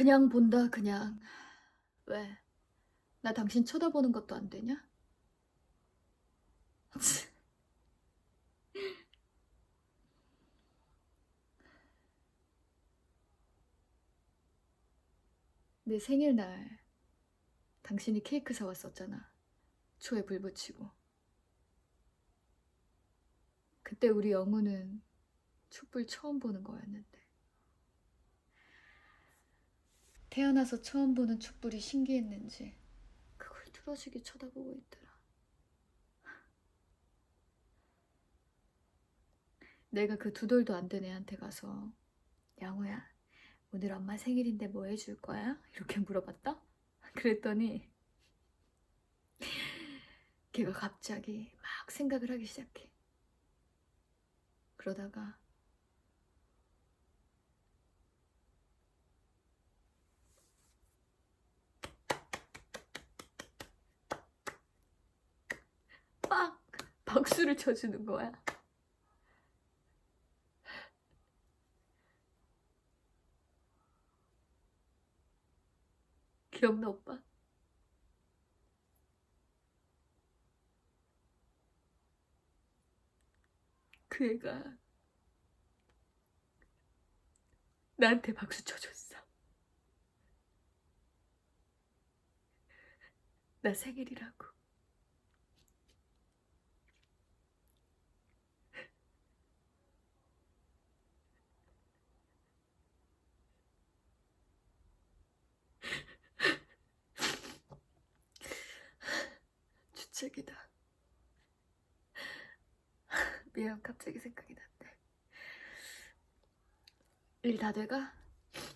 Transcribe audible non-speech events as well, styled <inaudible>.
그냥 본다, 그냥. 왜? 나 당신 쳐다보는 것도 안 되냐? <laughs> 내 생일날 당신이 케이크 사왔었잖아. 초에 불 붙이고. 그때 우리 영우는 촛불 처음 보는 거였는데. 태어나서 처음 보는 촛불이 신기했는지 그걸 뚫어지게 쳐다보고 있더라. 내가 그 두 돌도 안 된 애한테 가서 영우야 오늘 엄마 생일인데 뭐 해줄 거야? 이렇게 물어봤다? <laughs> 그랬더니 걔가 갑자기 막 생각을 하기 시작해. 그러다가 박수를 쳐주는 거야. 기억나 오빠? 그 애가 나한테 박수 쳐줬어. 나 생일이라고. 주책이다. <laughs> 미안, 갑자기 생각이 났네. 일 다 돼가?